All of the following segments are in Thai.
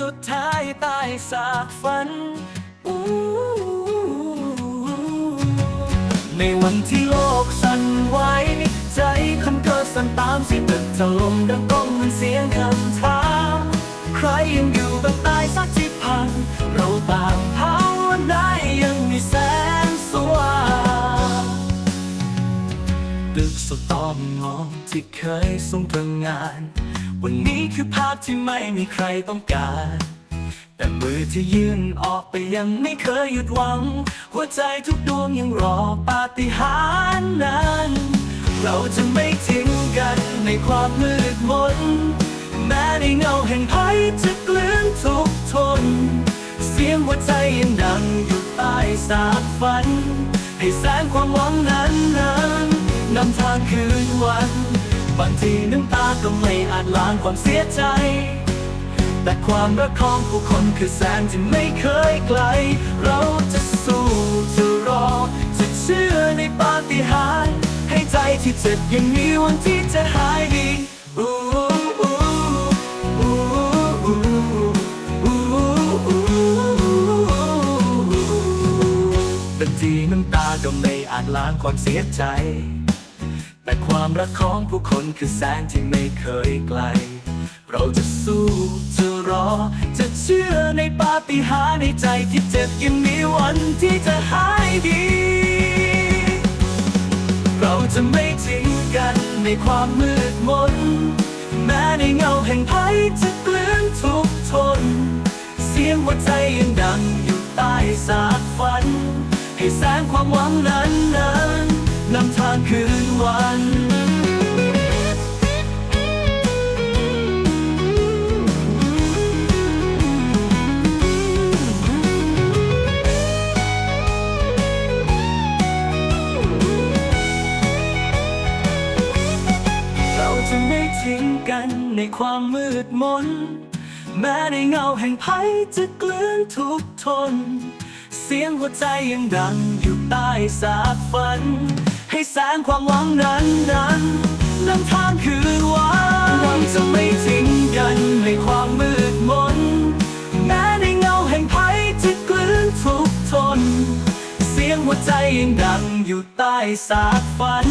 สุดท้ายตายสากฝัน ในวันที่โลกสั่นไหวใจคนก็สั่นตามสิตึกถล่มดังก้องมันเสียงคำถาม ใครยังอยู่กับตายสักที่พัน เราต่างภาวนา กอมงองที่เคยทรงตระหงาน วันนี้คือภาพที่ไม่มีใครต้องการ แต่มือที่ยื่นออกไปยังไม่เคยหยุดหวัง หัวใจทุกดวงยังรอปาฏิหาริย์นั้น เราจะไม่ทิ้งกันในความมืดมน แม้ในเงาแห่งภัยจะกลืนทุกทน เสียงหัวใจยังดังอยู่ใต้สากฝัน ให้แสงความหวังนั้นนั้นนำทางคืนวัน บางทีน้ำตาก็ไม่อาจล้างความเสียใจ แต่ความรักของผู้คนคือแสงที่ไม่เคยไกล เราจะสู้จะรอ จะเชื่อในปาฏิหาริย์ให้ใจที่เจ็บยังมีวันที่จะหายดีบางทีน้ำตาก็ไม่อาจล้างความเสียใจ แต่ความรักของผู้คนคือแสงที่ไม่เคยไกล เราจะสู้จะรอ จะเชื่อในปาฏิหาริย์ในใจที่เจ็บยังมีวันที่จะหายดี เราจะไม่ทิ้งกันในความมืดมน แม้ในเงาแห่งภัยจะกลืนทุกทน เสียงหัวใจยังดังอยู่ใต้สากฝัน ให้แสงความหวังนั้นนั้น นำทางคืนวันเราจะไม่ทิ้งกันในความมืดมน แม้ในเงาแห่งภัยจะกลืนทุกทน เสียงหัวใจยังดังอยู่ใต้สากฝัน แสงความหวังนั้นนั้นนำทางคือวันเราจะไม่ทิ้งกันในความมืดมน แม้ในเงาแห่งภัยจะกลืนทุกทน เสียงหัวใจยังดังอยู่ใต้สากฝัน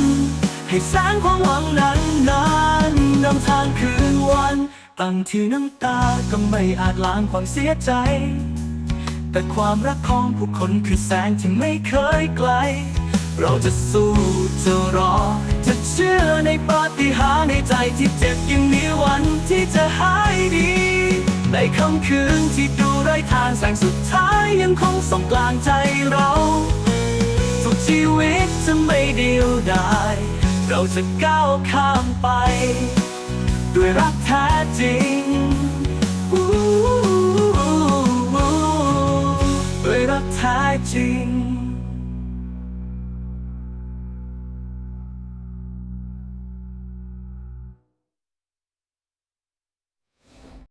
ให้แสงความหวังนั้นนั้นนำทางคืนวันบางที่น้ำตาก็ไม่อาจล้างความเสียใจ แต่ความรักของผู้คนคือแสงที่ไม่เคยไกล เราจะสู้จะรอ จะเชื่อในปาฏิหาริย์ในใจที่เจ็บยังมีวันที่จะหายดี ในค่ำคืนที่ดูไร้ทางแสงสุดท้ายยังคงส่งกลางใจเรา ทุกชีวิตจะไม่เดียวดายเราจะก้าวข้ามไป ด้วยรักแท้จริงด้วยรักแท้จริง